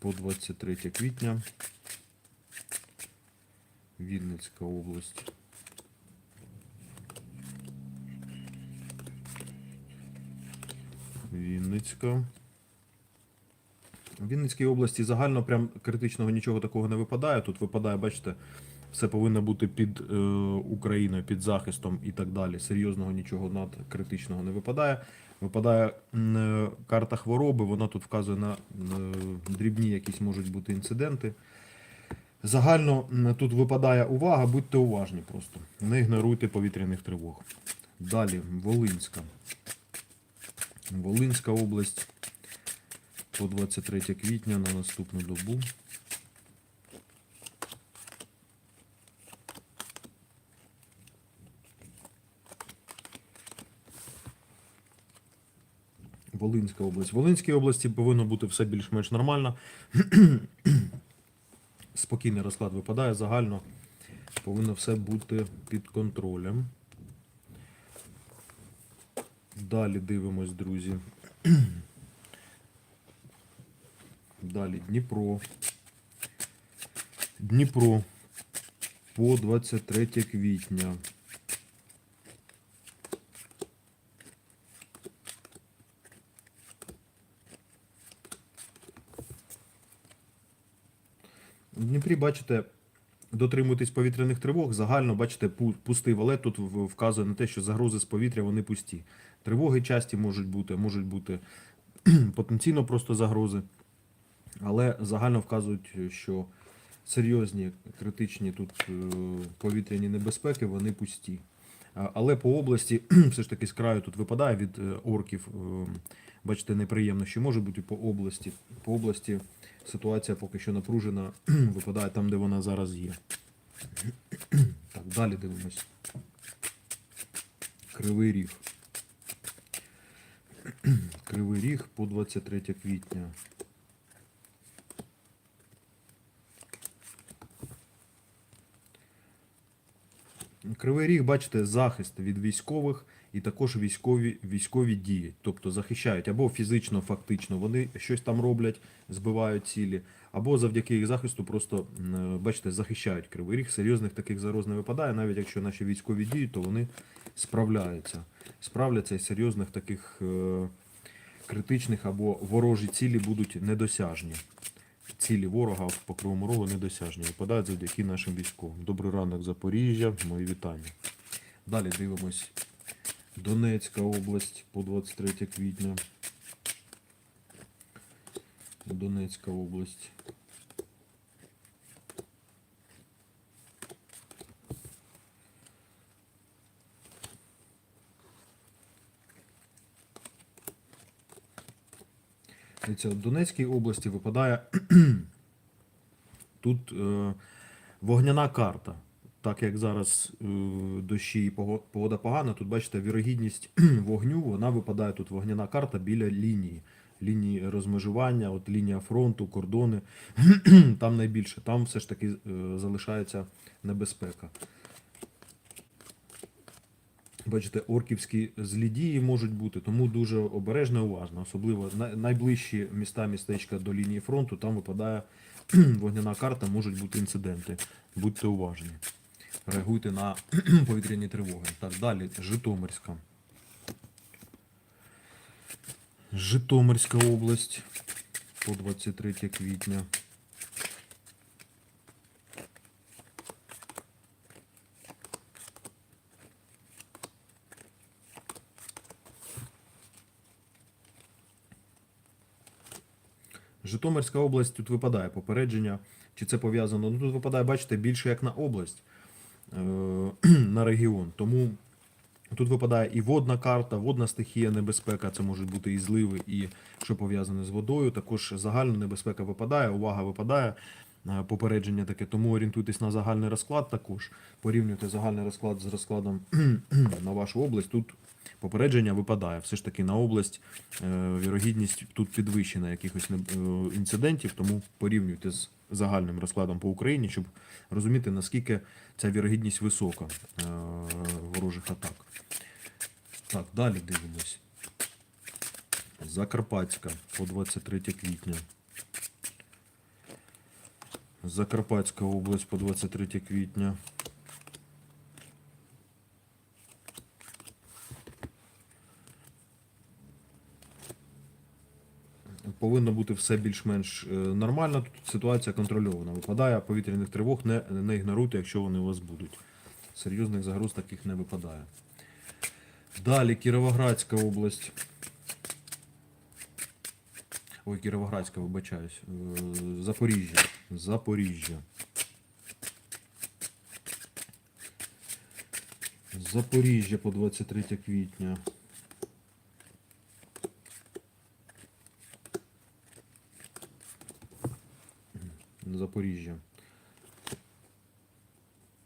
по 23 квітня. Вінницька область. Вінницька. В Вінницькій області загально прям критичного нічого такого не випадає. Тут випадає, бачите, все повинно бути під е, Україною, під захистом і так далі. Серйозного нічого надкритичного не випадає. Випадає е, карта хвороби, вона тут вказує на е, дрібні якісь можуть бути інциденти. Загально тут випадає увага, будьте уважні просто. Не ігноруйте повітряних тривог. Далі, Волинська. Волинська область по 23 квітня на наступну добу. Волинська область. В Волинській області повинно бути все більш-менш нормально. Спокійний розклад випадає загально. Повинно все бути під контролем. Далі дивимось, друзі. Далі Дніпро. Дніпро по 23 квітня. В бачите, дотримуйтесь повітряних тривог. Загально, бачите, пу- пустий валет тут вказує на те, що загрози з повітря вони пусті. Тривоги часті можуть бути, можуть бути потенційно просто загрози. Але загально вказують, що серйозні критичні тут е, повітряні небезпеки, вони пусті. Але по області, все ж таки з краю тут випадає від е, орків. е, Бачите, неприємно, що може бути по області. По області ситуація поки що напружена, випадає там, де вона зараз є. Так, далі дивимось. Кривий ріг. Кривий ріг по 23 квітня. Кривий ріг, бачите, захист від військових і також військові, військові дії. Тобто захищають або фізично, фактично, вони щось там роблять, збивають цілі, або завдяки їх захисту просто, бачите, захищають кривий ріг. Серйозних таких загроз не випадає, навіть якщо наші військові діють, то вони справляються. Справляться і серйозних таких е, критичних або ворожі цілі будуть недосяжні. Цілі ворога по Кривому Рогу недосяжні. Випадають завдяки нашим військовим. Добрий ранок, Запоріжжя. Мої вітання. Далі дивимось. Донецька область по 23 квітня. Донецька область. В Донецькій області випадає тут е, вогняна карта. Так як зараз е, дощі і погода погана, тут бачите, вірогідність вогню, вона випадає тут вогняна карта біля лінії. Лінії розмежування, от лінія фронту, кордони. там найбільше, там все ж таки е, залишається небезпека. Бачите, орківські злі дії можуть бути, тому дуже обережно і уважно. Особливо найближчі міста, містечка до лінії фронту, там випадає вогняна карта, можуть бути інциденти. Будьте уважні. Реагуйте на повітряні тривоги. Так, далі, Житомирська. Житомирська область по 23 квітня. Житомирська область тут випадає попередження. Чи це пов'язано? Ну тут випадає, бачите, більше як на область, на регіон. Тому тут випадає і водна карта, водна стихія, небезпека. Це можуть бути і зливи, і що пов'язане з водою. Також загальна небезпека випадає, увага випадає. е, Попередження таке, тому орієнтуйтесь на загальний розклад також. Порівнюйте загальний розклад з розкладом на вашу область. Тут попередження випадає. Все ж таки на область е, вірогідність тут підвищена якихось е, інцидентів, тому порівнюйте з загальним розкладом по Україні, щоб розуміти, наскільки ця вірогідність висока е, ворожих атак. Так, далі дивимось. Закарпатська по 23 квітня. Закарпатська область по 23 квітня. Повинно бути все більш-менш е, нормально. Тут ситуація контрольована. Випадає повітряних тривог, не, не ігноруйте, якщо вони у вас будуть. Серйозних загроз таких не випадає. Далі Кіровоградська область. Ой, Кіровоградська, вибачаюсь. Е, Запоріжжя. Запоріжжя. Запоріжжя по 23 квітня. Запоріжжя.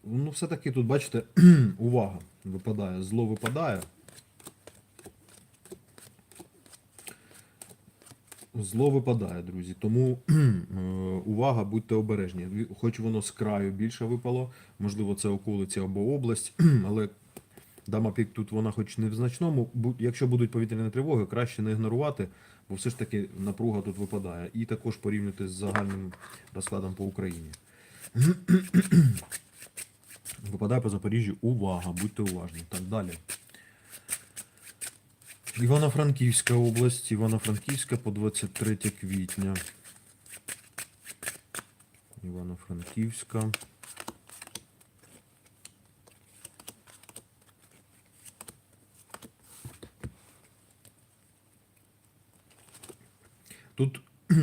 Ну, все-таки тут, бачите, увага випадає. Зло випадає. Зло випадає, друзі. Тому е, увага, будьте обережні. Хоч воно з краю більше випало, можливо, це околиці або область, але дама пік тут вона хоч не в значному. Якщо будуть повітряні тривоги, краще не ігнорувати, бо все ж таки напруга тут випадає. І також порівнювати з загальним розкладом по Україні. Випадає по Запоріжжю. Увага, будьте уважні. Так, далі. Івано-Франківська область, Івано-Франківська по 23 квітня. Івано-Франківська. Тут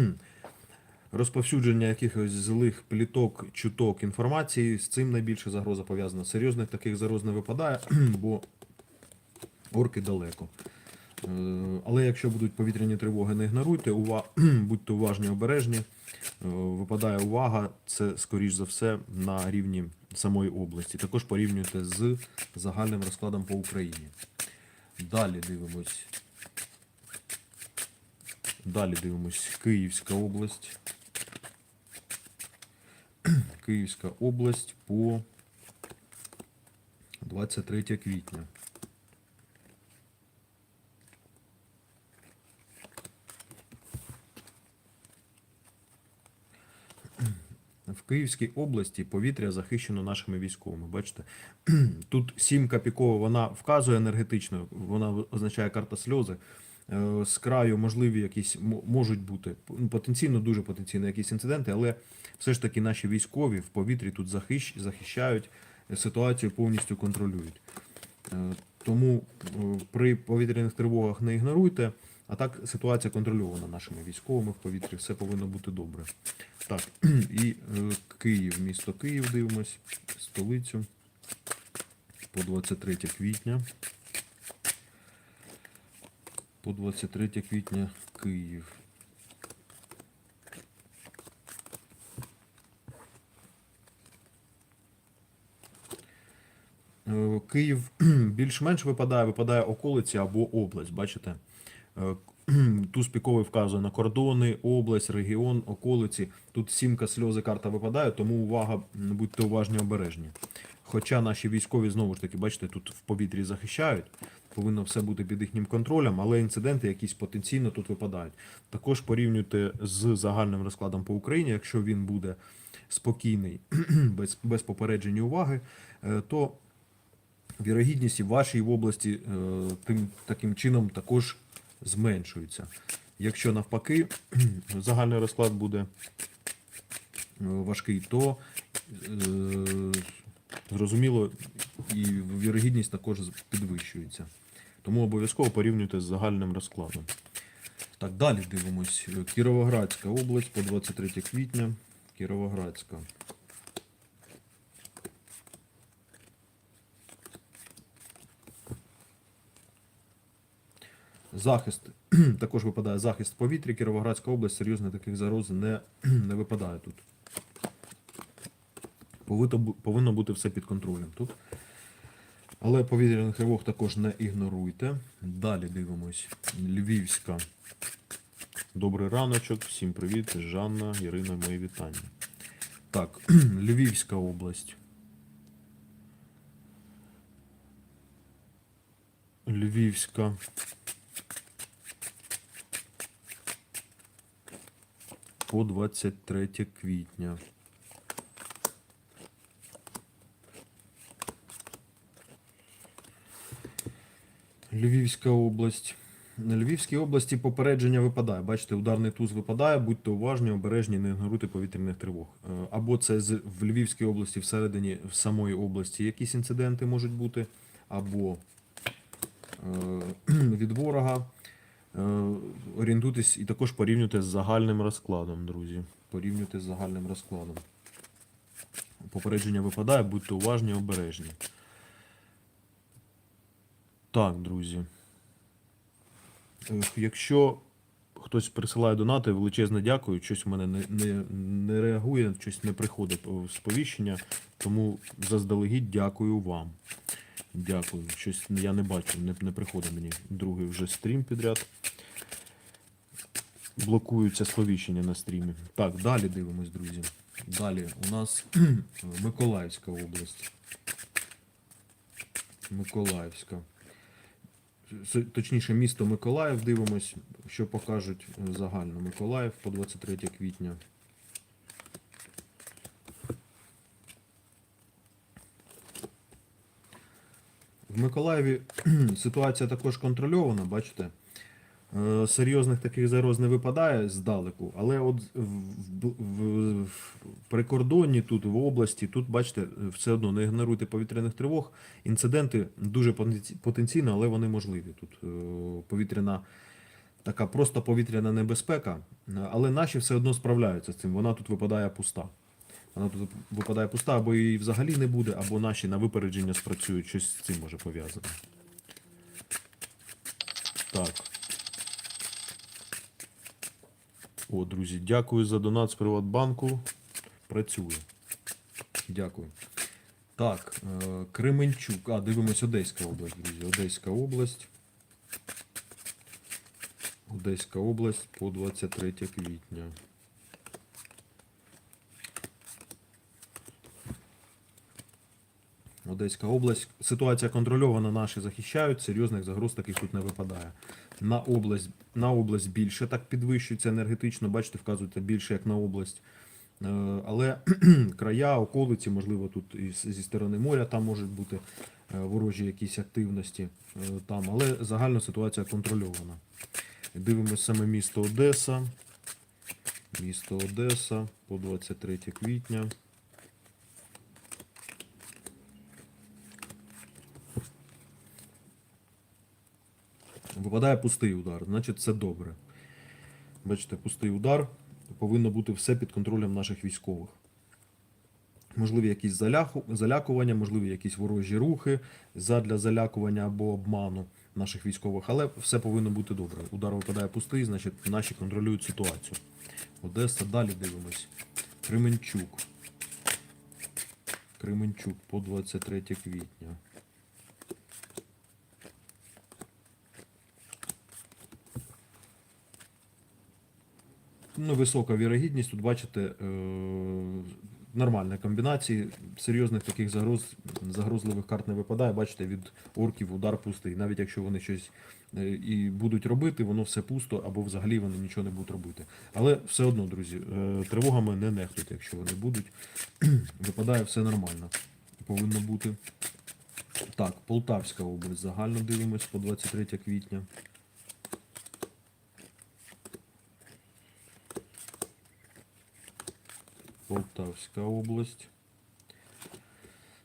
розповсюдження якихось злих пліток, чуток інформації, з цим найбільше загроза пов'язана. Серйозних таких загроз не випадає, бо орки далеко. Е, Але якщо будуть повітряні тривоги, не ігноруйте, ува... будьте уважні, обережні. Е, Випадає увага, це скоріш за все на рівні самої області. Також порівнюйте з загальним розкладом по Україні. Далі дивимось. Далі дивимось Київська область. Київська область по 23 квітня. В Київській області повітря захищено нашими військовими. Бачите, тут сімка пікова, вона вказує енергетично, вона означає карта сльози. Е, З краю можливі якісь можуть бути ну, потенційно, дуже потенційно якісь інциденти, але все ж таки наші військові в повітрі тут захищ, захищають е, ситуацію, повністю контролюють. Е, Тому при повітряних тривогах не ігноруйте. А так ситуація контрольована нашими військовими в повітрі, все повинно бути добре. Так, і Київ, місто Київ дивимось, столицю по 23 квітня. По 23 квітня Київ. Е, Київ більш-менш випадає, випадає околиці або область, бачите? Е, Туз піковий вказує на кордони, область, регіон, околиці. Тут сімка сльози карта випадає, тому увага, будьте уважні, обережні. Хоча наші військові знову ж таки, бачите, тут в повітрі захищають, повинно все бути під їхнім контролем, але інциденти якісь потенційно тут випадають. Також порівнюйте з загальним розкладом по Україні, якщо він буде спокійний, без, без попередження уваги, е, то вірогідність і в вашій області е, тим таким чином також зменшується. Якщо навпаки загальний розклад буде е, важкий, то зрозуміло і вірогідність також підвищується. Тому обов'язково порівнюйте з загальним розкладом. Так, далі дивимось. Кіровоградська область по 23 квітня. Кіровоградська. Захист також випадає захист повітря. Кіровоградська область серйозних таких загроз не, не випадає тут. Повинно бути все під контролем тут. Але повітряних тривог також не ігноруйте. Далі дивимось. Львівська. Добрий раночок, всім привіт. Жанна, Ірина, мої вітання. Так, Львівська область. Львівська. По 23 квітня. Львівська область. На Львівській області попередження випадає. Бачите, ударний туз випадає, будьте уважні, обережні, не ігноруйте повітряних тривог. Е, Або це в Львівській області, всередині в самої області якісь інциденти можуть бути, або е, від ворога. Е, Орієнтуйтесь і також порівнюйте з загальним розкладом, друзі. Порівнюйте з загальним розкладом. Попередження випадає, будьте уважні, обережні. Так, друзі. Якщо хтось присилає донати, величезне дякую. Щось у мене не, не, не реагує, щось не приходить сповіщення. Тому заздалегідь дякую вам. Дякую. Щось я не бачу, не, не приходить мені другий вже стрім підряд. Блокуються сповіщення на стрімі. Так, далі дивимось, друзі. Далі у нас Миколаївська область. Миколаївська. Точніше, місто Миколаїв дивимось, що покажуть загально Миколаїв по 23 квітня. В Миколаєві ситуація також контрольована, бачите. Е, Серйозних таких загроз не випадає здалеку, але от в, в, в, прикордонні тут, в області, тут, бачите, все одно не ігноруйте повітряних тривог. Інциденти дуже потенці- потенційно, але вони можливі. Тут е, повітряна така просто повітряна небезпека, але наші все одно справляються з цим. Вона тут випадає пуста. Вона тут випадає пуста, або її взагалі не буде, або наші на випередження спрацюють. Щось з цим може пов'язано. Так. О, друзі, дякую за донат з Приватбанку. Працює. Дякую. Так, е, Кременчук. А, дивимось Одеська область, друзі. Одеська область. Одеська область по 23 квітня. Одеська область. Ситуація контрольована, наші захищають, серйозних загроз таких тут не випадає. На область, на область більше так підвищується енергетично, бачите, вказується більше як на область. Е, Але края, околиці, можливо, тут і зі сторони моря там можуть бути е, ворожі якісь активності е, там, але загальна ситуація контрольована. Дивимося саме місто Одеса. Місто Одеса по 23 квітня. Випадає пустий удар, значить це добре. Бачите, пустий удар. Повинно бути все під контролем наших військових. Можливі якісь залякування, можливі якісь ворожі рухи задля залякування або обману наших військових, але все повинно бути добре. Удар випадає пустий, значить наші контролюють ситуацію. Одеса, далі дивимось. Кременчук. Кременчук по 23 квітня. Ну, висока вірогідність. Тут бачите нормальні комбінації. Серйозних таких загроз, загрозливих карт не випадає. Бачите, від орків удар пустий. Навіть якщо вони щось е, і будуть робити, воно все пусто або взагалі вони нічого не будуть робити. Але все одно, друзі, е, тривогами не нехтуйте, якщо вони будуть. Випадає все нормально. Повинно бути. Так, Полтавська область. Загально дивимось по 23 квітня. Полтавська область.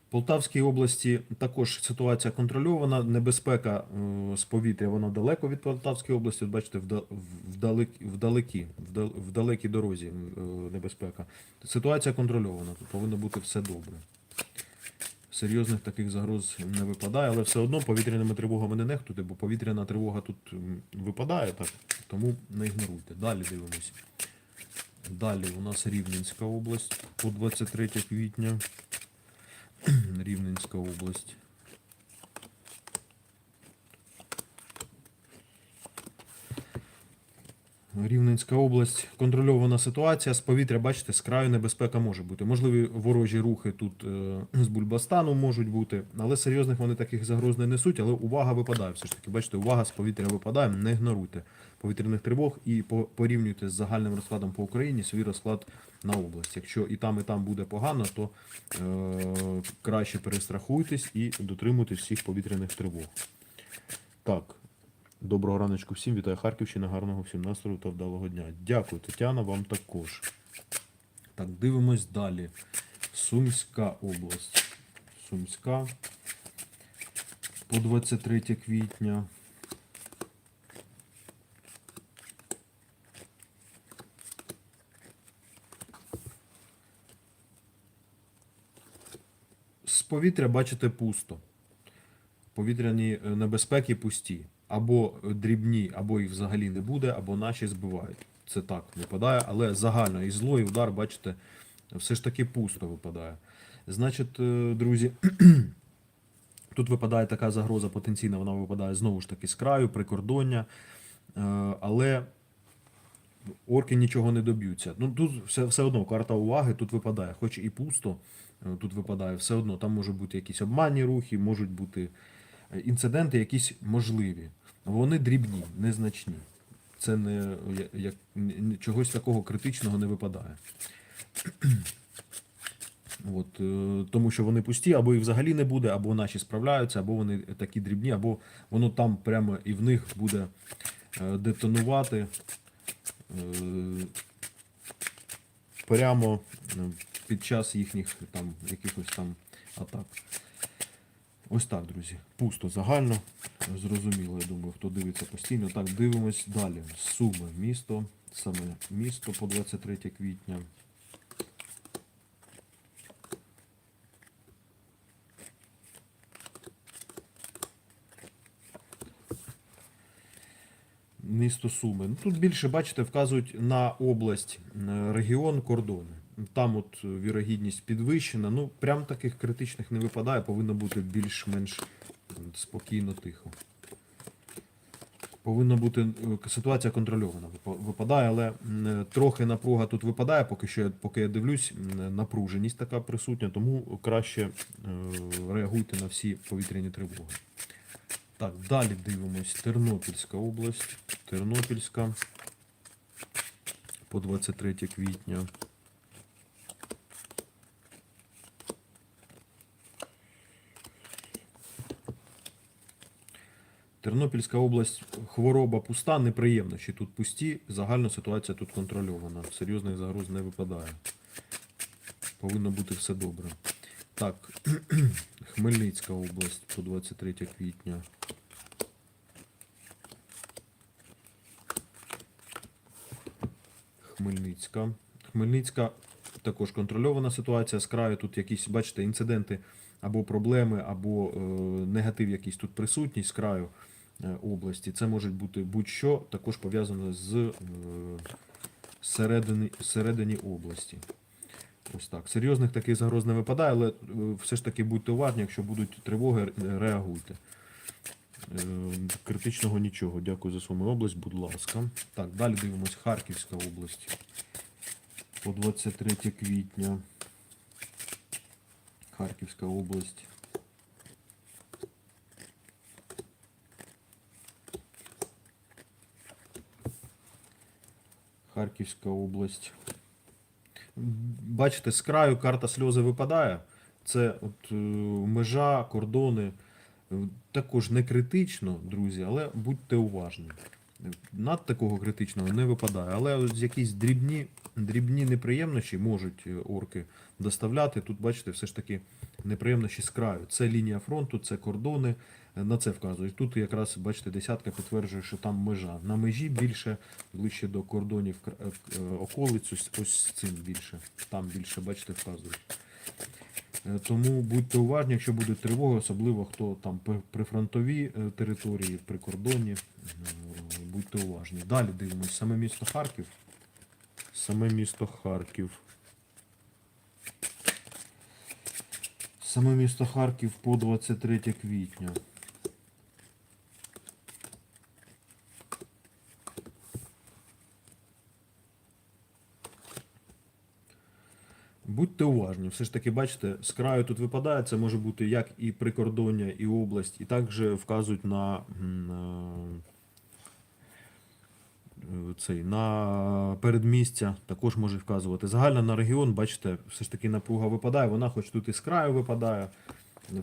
Полтавській області також ситуація контрольована. Небезпека е, з повітря вона далеко від Полтавської області. От бачите, вда- вдалекі, вдалекі, в далекій дорозі е, небезпека. Ситуація контрольована. Тут повинно бути все добре. Серйозних таких загроз не випадає, але все одно повітряними тривогами не нехтуйте, бо повітряна тривога тут випадає, так, тому не ігноруйте. Далі дивимось. Далі у нас Рівненська область по 23 квітня. Рівненська область. Рівненська область контрольована ситуація. З повітря, бачите, з краю небезпека може бути. Можливі ворожі рухи тут е, з Бульбастану можуть бути, але серйозних вони таких загроз не несуть. Але увага випадає. Все ж таки, бачите, увага з повітря випадає. Не ігноруйте повітряних тривог і порівнюйте з загальним розкладом по Україні свій розклад на область. Якщо і там, і там буде погано, то е, краще перестрахуйтесь і дотримуйтесь всіх повітряних тривог. Так. Доброго раночку всім. Вітаю Харківщина. Гарного всім настрою та вдалого дня. Дякую, Тетяна, вам також. Так, дивимось далі. Сумська область. Сумська. По 23 квітня. З повітря бачите пусто. Повітряні е, небезпеки пусті. Або дрібні, або їх взагалі не буде, або наші збивають. Це так випадає, але загально і зло, і удар, бачите, все ж таки пусто випадає. Значить, е, друзі, тут випадає така загроза потенційна, вона випадає знову ж таки з краю, прикордоння. Е, Але орки нічого не доб'ються. Ну тут все, все одно карта уваги тут випадає, хоч і пусто, е, тут випадає, все одно там можуть бути якісь обманні рухи, можуть бути інциденти, якісь можливі. Вони дрібні, незначні. Це не як чогось такого критичного не випадає. От, е, тому що вони пусті, або їх взагалі не буде, або наші справляються, або вони такі дрібні, або воно там прямо і в них буде е, детонувати е, прямо під час їхніх там якихось там атак. Ось так, друзі. Пусто загально. Зрозуміло, я думаю, хто дивиться постійно. Так, дивимось далі. Суми, місто, саме місто по 23 квітня. Місто Суми. Ну, тут більше, бачите, вказують на область, регіон, кордони. Там от е, вірогідність підвищена. Ну, прям таких критичних не випадає, повинно бути більш-менш спокійно, тихо. Повинна бути е, ситуація контрольована. Випадає, але е, трохи напруга тут випадає, поки що поки я дивлюсь, напруженість така присутня, тому краще е, реагуйте на всі повітряні тривоги. Так, далі дивимось. Тернопільська область. Тернопільська по 23 квітня. Тернопільська область хвороба пуста, неприємнощі тут пусті, загальна ситуація тут контрольована. Серйозних загроз не випадає. Повинно бути все добре. Так, Хмельницька область по 23 квітня. Хмельницька. Хмельницька також контрольована ситуація. З краю тут якісь, бачите, інциденти або проблеми, або е, негатив якийсь тут присутній з краю області. Це може бути будь-що, також пов'язане з е, середині області. Ось так. Серйозних таких загроз не випадає, але е, все ж таки будьте уважні, якщо будуть тривоги, реагуйте. Е, Критичного нічого. Дякую за свою область, будь ласка. Так, далі дивимось Харківська область. По 23 квітня. Харківська область. Харківська область. Бачите, з краю карта сльози випадає. Це от, е, межа, кордони. Е, Також не критично, друзі, але будьте уважні. Над такого критичного не випадає, але ось якісь дрібні, дрібні неприємності можуть е, орки доставляти. Тут, бачите, все ж таки неприємності з краю. Це лінія фронту, це кордони. На це вказують. Тут якраз, бачите, десятка підтверджує, що там межа. На межі більше, ближче до кордонів е, е, околиць, ось, ось цим більше. Там більше, бачите, вказують. Е, Тому будьте уважні, якщо будуть тривоги, особливо хто там при- прифронтові е, території, прикордонні, е, будьте уважні. Далі дивимось саме місто Харків. Саме місто Харків. Саме місто Харків по 23 квітня. Будьте уважні, все ж таки, бачите, з краю тут випадає, це може бути як і прикордоння, і область, і також вказують на, м, е, цей, на передмістя, також може вказувати. Загально на регіон, бачите, все ж таки напруга випадає, вона хоч тут і з краю випадає,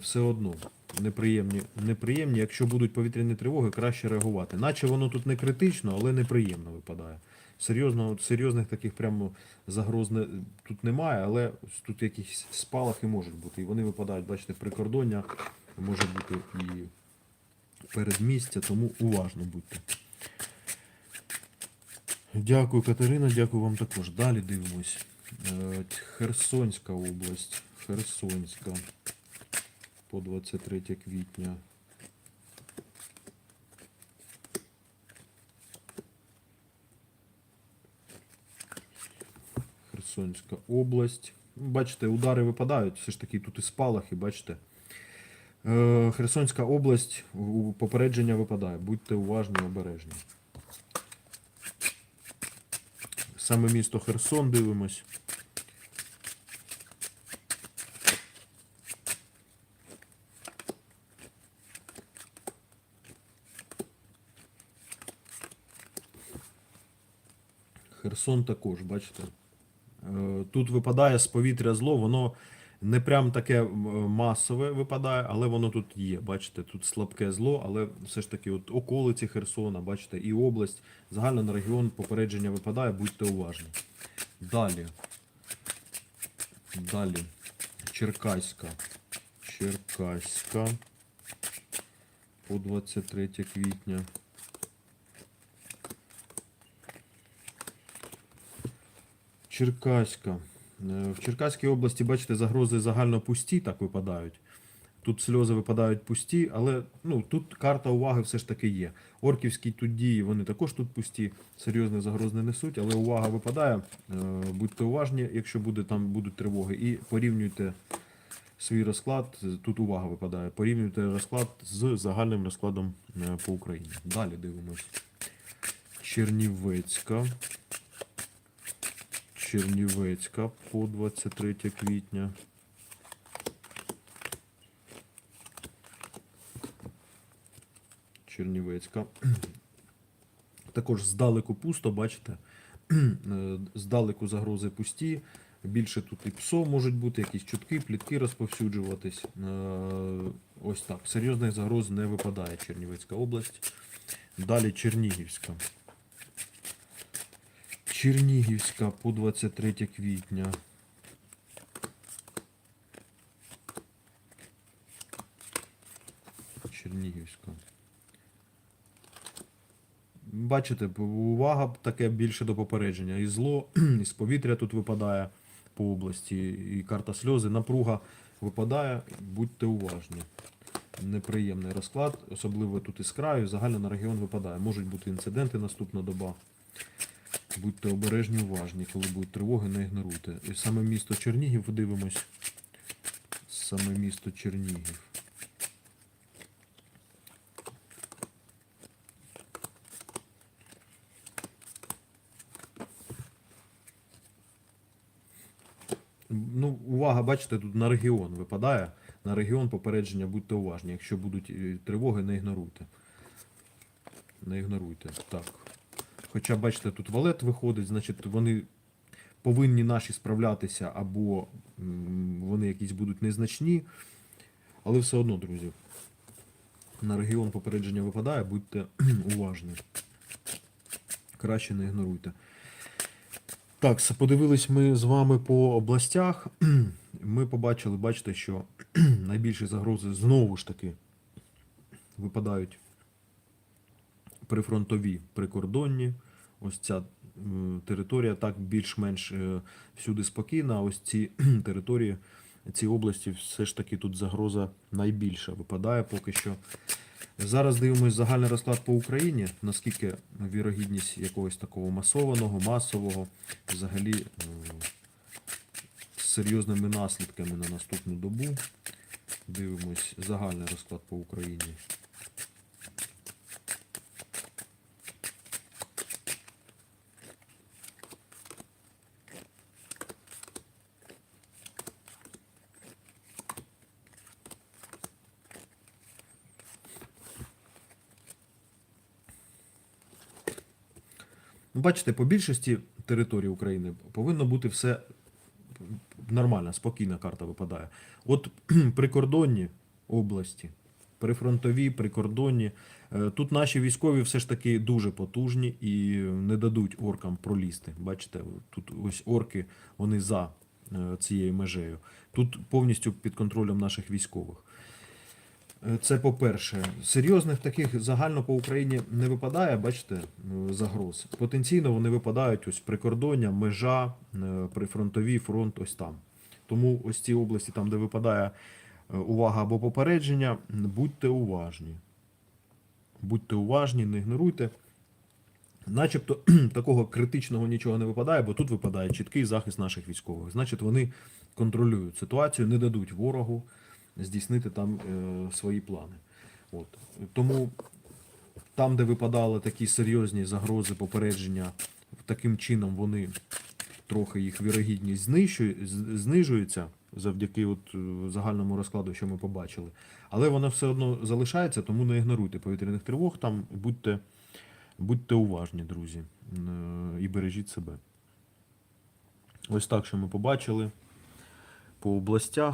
все одно неприємні, неприємні. Якщо будуть повітряні тривоги, краще реагувати. Наче воно тут не критично, але неприємно випадає. Серйозно, серйозних таких прямо загроз не, тут немає, але тут якісь спалахи можуть бути. І вони випадають, бачите, прикордоння, може бути і передмістя, тому уважно будьте. Дякую, Катерина, дякую вам також. Далі дивимось. Е, Херсонська область. Херсонська по 23 квітня. Херсонська область. Бачите, удари випадають, все ж таки тут і спалахи, бачите. Е, Херсонська область, попередження випадає. Будьте уважні, обережні. Саме місто Херсон дивимось. Херсон також, бачите. Е, Тут випадає з повітря зло, воно не прям таке масове випадає, але воно тут є. Бачите, тут слабке зло, але все ж таки от околиці Херсона, бачите, і область. Загально на регіон попередження випадає, будьте уважні. Далі. Далі. Черкаська. Черкаська. По 23 квітня. Черкаська. Е, В Черкаській області, бачите, загрози загально пусті так випадають. Тут сльози випадають пусті, але ну, тут карта уваги все ж таки є. Орківські тут дії, вони також тут пусті, серйозних загроз не несуть, але увага випадає. Е, Будьте уважні, якщо буде, там будуть тривоги, і порівнюйте свій розклад. Тут увага випадає. Порівнюйте розклад з загальним розкладом е, по Україні. Далі дивимось. Чернівецька. Чернівецька по 23 квітня. Чернівецька. Також здалеку пусто, бачите? Е, Здалеку загрози пусті. Більше тут і ПСО можуть бути, якісь чутки, плітки розповсюджуватись. Е, Ось так. Серйозних загроз не випадає Чернівецька область. Далі Чернігівська. Чернігівська по 23 квітня. Чернігівська. Бачите, увага таке більше до попередження. І зло, і з повітря тут випадає по області, і карта сльози, напруга випадає. Будьте уважні. Неприємний розклад, особливо тут із краю, загально на регіон випадає. Можуть бути інциденти наступна доба. Будьте обережні, уважні, коли будуть тривоги, не ігноруйте. І саме місто Чернігів подивимось. Саме місто Чернігів. Ну, увага, бачите, тут на регіон випадає. На регіон попередження будьте уважні. Якщо будуть е, тривоги, не ігноруйте. Не ігноруйте. Так. Хоча, бачите, тут валет виходить, значить вони повинні наші справлятися, або вони якісь будуть незначні. Але все одно, друзі, на регіон попередження випадає, будьте уважні. Краще не ігноруйте. Так, подивились ми з вами по областях. Ми побачили, бачите, що найбільші загрози знову ж таки випадають прифронтові прикордонні. Ось ця територія так більш-менш е, всюди спокійна. а Ось ці території, ці області, все ж таки тут загроза найбільша випадає поки що. Зараз дивимось загальний розклад по Україні, наскільки вірогідність якогось такого масованого, масового, взагалі е, з серйозними наслідками на наступну добу. Дивимось загальний розклад по Україні. Бачите, по більшості території України повинно бути все нормальна, спокійна карта випадає. От прикордонні області, прифронтові, прикордонні. е, Тут наші військові все ж таки дуже потужні і не дадуть оркам пролізти. Бачите, тут ось орки, вони за е, цією межею. Тут повністю під контролем наших військових. Це по-перше. Серйозних таких загально по Україні не випадає, бачите, е, загроз. Потенційно вони випадають ось прикордоння, межа, е, прифронтові, фронт, ось там. Тому ось ці області, там, де випадає е, увага або попередження, будьте уважні. Будьте уважні, не ігноруйте. Начебто такого критичного нічого не випадає, бо тут випадає чіткий захист наших військових. Значить, вони контролюють ситуацію, не дадуть ворогу здійснити там е, свої плани. От. Тому там, де випадали такі серйозні загрози, попередження, таким чином вони трохи їх вірогідність знижується завдяки от, е, загальному розкладу, що ми побачили. Але вона все одно залишається, тому не ігноруйте повітряних тривог, там будьте, будьте уважні, друзі, е, і бережіть себе. Ось так, що ми побачили по областях.